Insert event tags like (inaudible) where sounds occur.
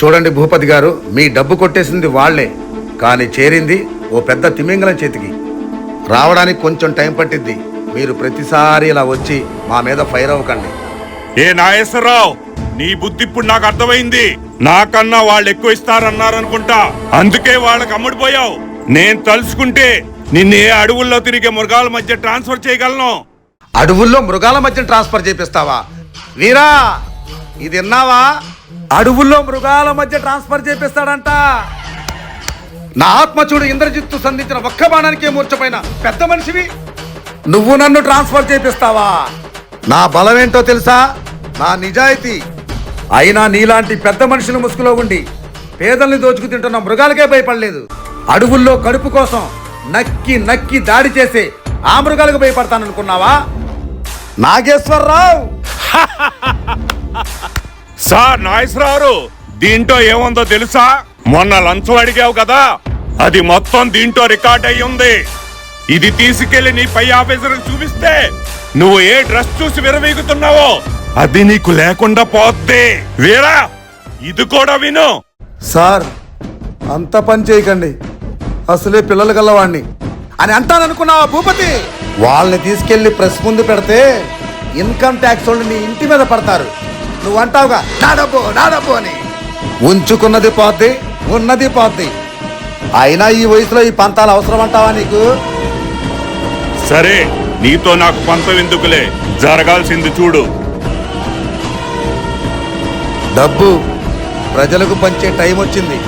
చూడండి భూపతి గారు మీ డబ్బు కొట్టేసింది వాళ్ళే కానీ చేరింది ఓ పెద్ద తిమింగలం చేతికి. రావడానికి కొంచెం టైం పట్టిద్ది మీరు ప్రతిసారి ఇలా వచ్చి మా మీద ఫైర్ అవ్వకండి. ఏ నాగేశ్వరరావు నీ బుద్ధి ఇప్పుడు నాకు అర్థమైంది. నాకన్నా వాళ్ళు ఎక్కువ ఇస్తారన్నారనుకుంటా అందుకే వాళ్ళకి అమ్ముడిపోయావు. నేను తలుచుకుంటే నిన్ను ఏ అడవుల్లో తిరిగే మృగాల మధ్య ట్రాన్స్ఫర్ చేయగలను? అడవుల్లో మృగాల మధ్య ట్రాన్స్ఫర్ చేపిస్తావా? వీరా ఇది విన్నావా? అడవుల్లో మృగాల మధ్య ట్రాన్స్ఫర్ చేపిస్తాడంట. నా ఆత్మచూడు ఇంద్రజిత్తు సంధించిన ఒక్క బాణానికే మూర్చపోయిన పెద్ద మనిషివి. నువ్వు నన్ను ట్రాన్స్ఫర్ చేపిస్తావా? నా బలమేంటో తెలుసా? నా నిజాయితీ. అయినా నీలాంటి పెద్ద మనుషుల ముసుగులో ఉండి పేదల్ని దోచుకు తింటున్న మృగాలకే భయపడలేదు. అడవుల్లో కడుపు కోసం నక్కి నక్కి దాడి చేసే ఆ మృగాలకు భయపడతాననుకున్నావా? నాగేశ్వరరావు! (laughs) సార్ నాగేశ్వరరావు దీంట్లో ఏముందో తెలుసా? మొన్న లంచం అడిగావు కదా? అది మొత్తం దీంట్లో రికార్డ్ అయి ఉంది. ఇది తీసుకెళ్ళి నీ పై ఆఫీసర్ చూపిస్తే నువ్వు ఏ డ్రెస్ చూసి విరవీగుతున్నావో అది నీకు లేకుండా పోద్ది. వీరా ఇది కూడా విను. సార్ అంత పని చేయకండి. అసలే పిల్లలు గల్లవాణ్ణి. అని అంటాననుకున్నావా భూపతి? వాళ్ళని తీసుకెళ్ళి ప్రెస్ ముందు పెడితే ఇన్కమ్ ట్యాక్స్ వాళ్ళు నీ ఇంటి మీద పడతారు. నువ్వు అంటావుగా నా డబ్బు నా డబ్బు అని. ఉంచుకున్నది పోద్ది ఉన్నది పోద్ది. అయినా ఈ వయసులో ఈ పంతాలు అవసరం అంటావా నీకు? సరే నీతో నాకు పంతం ఎందుకులే? జరగాల్సింది చూడు. డబ్బు ప్రజలకు పంచే టైం వచ్చింది